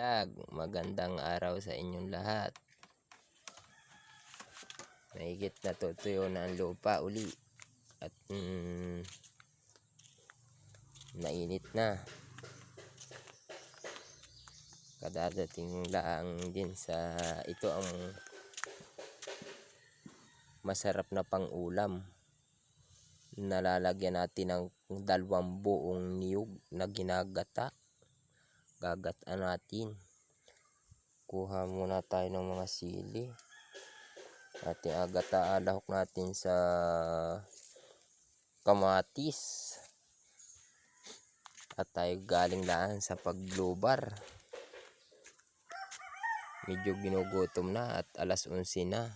Vlog, magandang araw sa inyong lahat. Mahigit na tutuyo na ang lupa uli. At mm, nainit na. Kadadating lang din sa ito ang masarap na pang-ulam. Nalalagyan natin ng dalawang buong niyog na ginagata gagataan natin. Kuha muna tayo ng mga sili. Ating agata alahok natin sa kamatis. At tayo galing laan sa paglubar. Medyo ginugutom na at alas 11 na.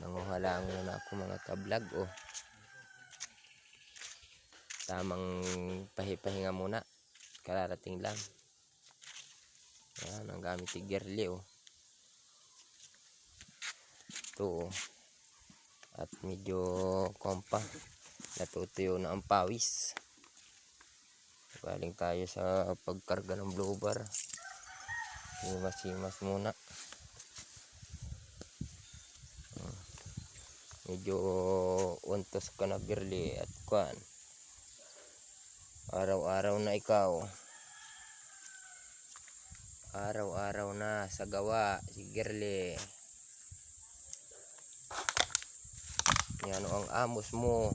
Nanguhalang muna ako mga kablog oh. Tamang pahipahinga muna kararating lang. Yan ang gamit ni Gerli oh. Ito oh. At medyo kompa. Natutuyo na ang pawis. Galing tayo sa pagkarga ng blower himas-himas muna. Medyo untos ka na Gerli at kwan. Araw-araw na ikaw araw-araw na sa gawa si Gerle yan ang amos mo.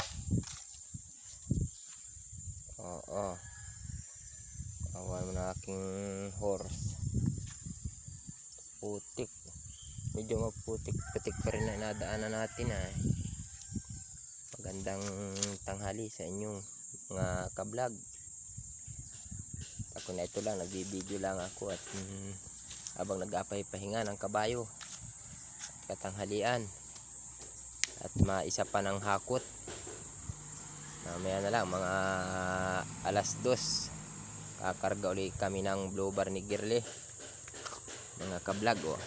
Oo. Awan mo na aking horse. Putik. Medyo maputik putik pa rin na nadaanan natin ah. Magandang tanghali sa inyong mga kablog ako na ito lang nagbibideo lang ako at mm, habang nag-apay pahinga ng kabayo katanghalian at maisa pa ng hakot. Mamaya na lang mga alas dos kakarga ulit kami ng blue ni Girle mga kablog oh.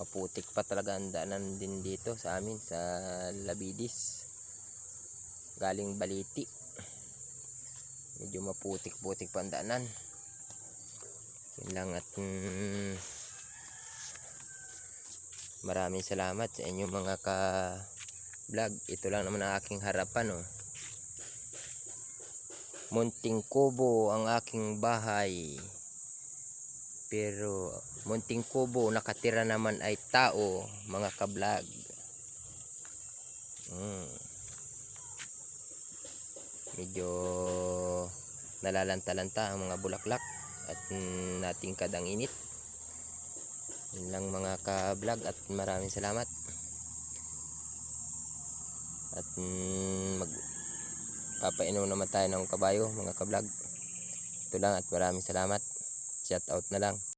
Maputik pa talaga ang daanan din dito sa amin sa Labidis. Galing Baliti medyo maputik-putik pa ang daanan yun lang at mm, maraming salamat sa inyong mga ka vlog ito lang naman ang aking harapan oh. munting kubo ang aking bahay pero munting kubo nakatira naman ay tao mga ka-vlog mm. medyo nalalanta-lanta ang mga bulaklak at nating kadang init. Yun lang mga ka-vlog at maraming salamat. At mm, mag papainom naman tayo ng kabayo mga ka-vlog. Ito lang at maraming salamat. Shout out na lang